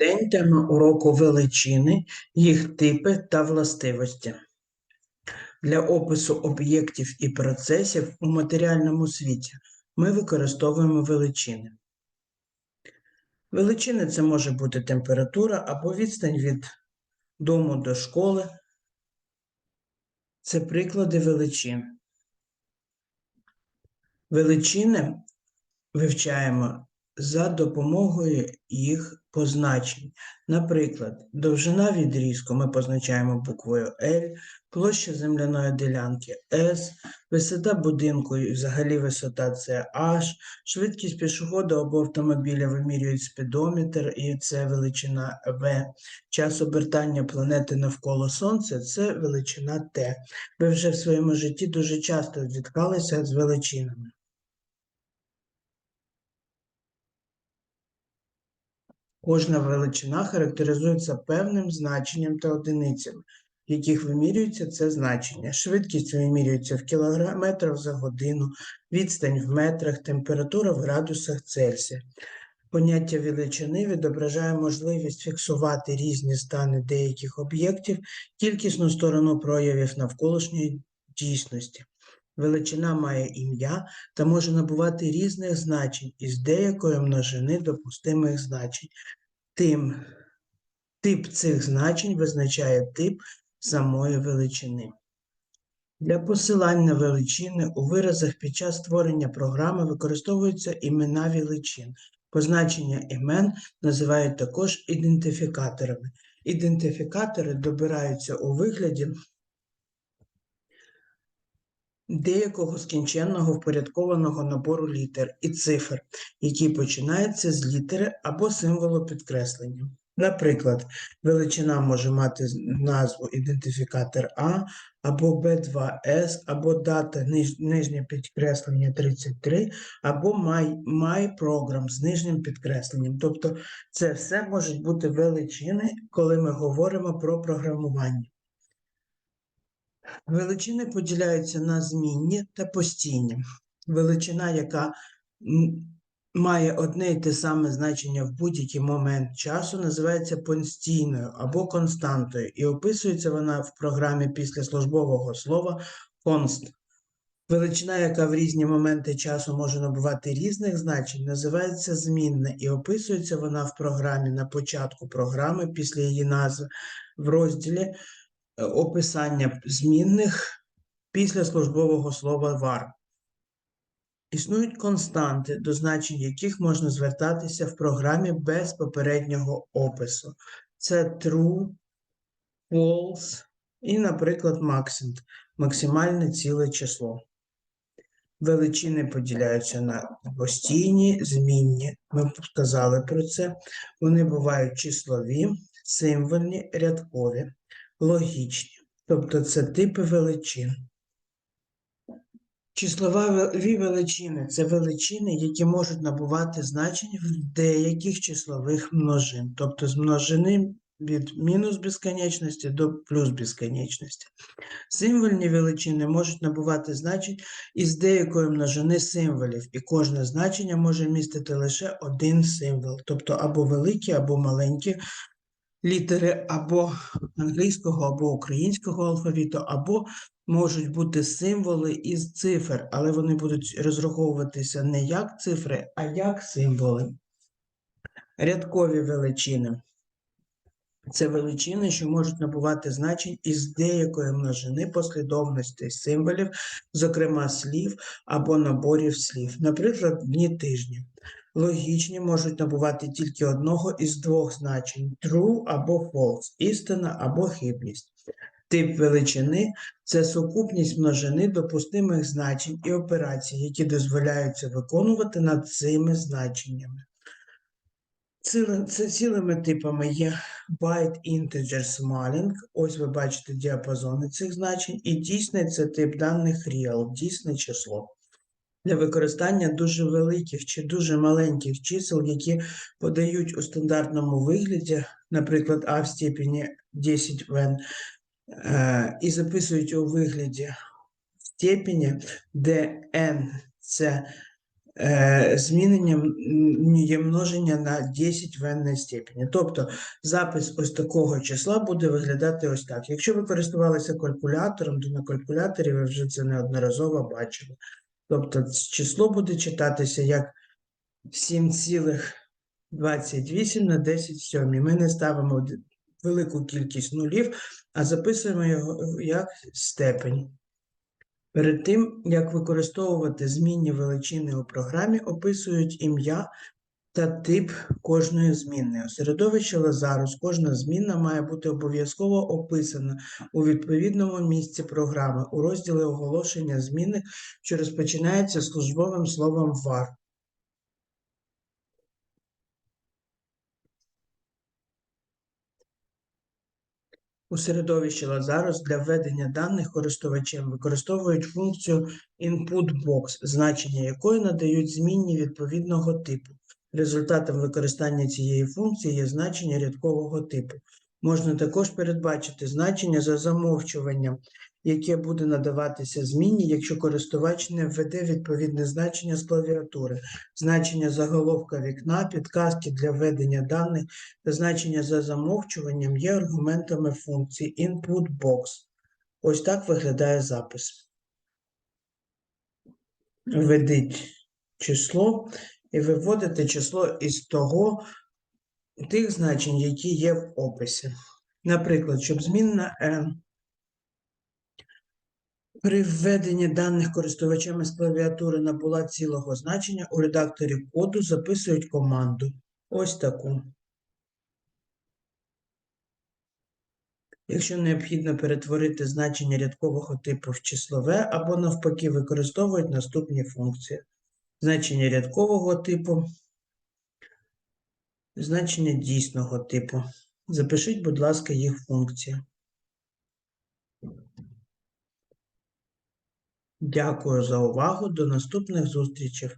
день, тема уроку величини, їх типи та властивості. Для опису об'єктів і процесів у матеріальному світі ми використовуємо величини. Величини це може бути температура або відстань від дому до школи. Це приклади величин. Величини вивчаємо за допомогою їх позначень. Наприклад, довжина відрізку ми позначаємо буквою L, площа земляної ділянки S, висота будинку і взагалі висота це H, швидкість пішохода або автомобіля вимірюють спідометр, і це величина V, час обертання планети навколо Сонця це величина T. Ви вже в своєму житті дуже часто зіткалися з величинами. Кожна величина характеризується певним значенням та одиницями, в яких вимірюється це значення. Швидкість вимірюється в кілометрах за годину, відстань в метрах, температура в градусах Цельсія. Поняття величини відображає можливість фіксувати різні стани деяких об'єктів, кількісну сторону проявів навколишньої дійсності. Величина має ім'я та може набувати різних значень із деякої множини допустимих значень. Тим тип цих значень визначає тип самої величини. Для посилань на величини у виразах під час створення програми використовуються імена величин. Позначення імен називають також ідентифікаторами. Ідентифікатори добираються у вигляді деякого скінченного впорядкованого набору літер і цифр, які починаються з літери або символу підкреслення. Наприклад, величина може мати назву ідентифікатор А, або B2S, або дата ниж- нижнє підкреслення 33, або my, my program з нижнім підкресленням. Тобто це все можуть бути величини, коли ми говоримо про програмування. Величини поділяються на змінні та постійні. Величина, яка має одне і те саме значення в будь-який момент часу, називається постійною або константою, і описується вона в програмі після службового слова const. Величина, яка в різні моменти часу може набувати різних значень, називається змінна, і описується вона в програмі на початку програми після її назви в розділі описання змінних після службового слова var. Існують константи, до значень яких можна звертатися в програмі без попереднього опису. Це true, false і, наприклад, maxent – максимальне ціле число. Величини поділяються на постійні, змінні. Ми сказали про це. Вони бувають числові, символьні, рядкові, логічні. Тобто це типи величин. Числові величини це величини, які можуть набувати значень в деяких числових множин, тобто з множини від мінус безконечності до плюс безконечності. Символьні величини можуть набувати значень із деякої множини символів, і кожне значення може містити лише один символ, тобто або великі, або маленькі літери або англійського, або українського алфавіту, або можуть бути символи із цифр, але вони будуть розраховуватися не як цифри, а як символи. Рядкові величини. Це величини, що можуть набувати значень із деякої множини послідовностей символів, зокрема слів або наборів слів, наприклад, дні тижня. Логічні можуть набувати тільки одного із двох значень true або false, істина або хибність. Тип величини це сукупність множини допустимих значень і операцій, які дозволяються виконувати над цими значеннями. Цілими типами є byte, integer, smalling. Ось ви бачите діапазони цих значень. І дійсний це тип даних real, дійсне число. Для використання дуже великих чи дуже маленьких чисел, які подають у стандартному вигляді, наприклад, а в степені 10 в n, е, і записують у вигляді степені, де n це е, є множення на 10 в n степені. Тобто запис ось такого числа буде виглядати ось так. Якщо ви користувалися калькулятором, то на калькуляторі ви вже це неодноразово бачили. Тобто число буде читатися як 7,28 на 10 в. Ми не ставимо велику кількість нулів, а записуємо його як степень. Перед тим, як використовувати змінні величини у програмі, описують ім'я та тип кожної змінної. У середовищі Лазарус кожна змінна має бути обов'язково описана у відповідному місці програми у розділі оголошення зміни, що розпочинається службовим словом var. У середовищі Lazarus для введення даних користувачем використовують функцію InputBox, значення якої надають змінні відповідного типу. Результатом використання цієї функції є значення рядкового типу. Можна також передбачити значення за замовчуванням, яке буде надаватися змінні, якщо користувач не введе відповідне значення з клавіатури, значення заголовка вікна, підказки для введення даних та значення за замовчуванням є аргументами функції InputBox. Ось так виглядає запис. Введіть число і виводите число із того тих значень, які є в описі. Наприклад, щоб змінна n при введенні даних користувачами з клавіатури набула цілого значення, у редакторі коду записують команду. Ось таку. Якщо необхідно перетворити значення рядкового типу в числове або навпаки використовують наступні функції. Значення рядкового типу, значення дійсного типу. Запишіть, будь ласка, їх функції. Дякую за увагу. До наступних зустрічей.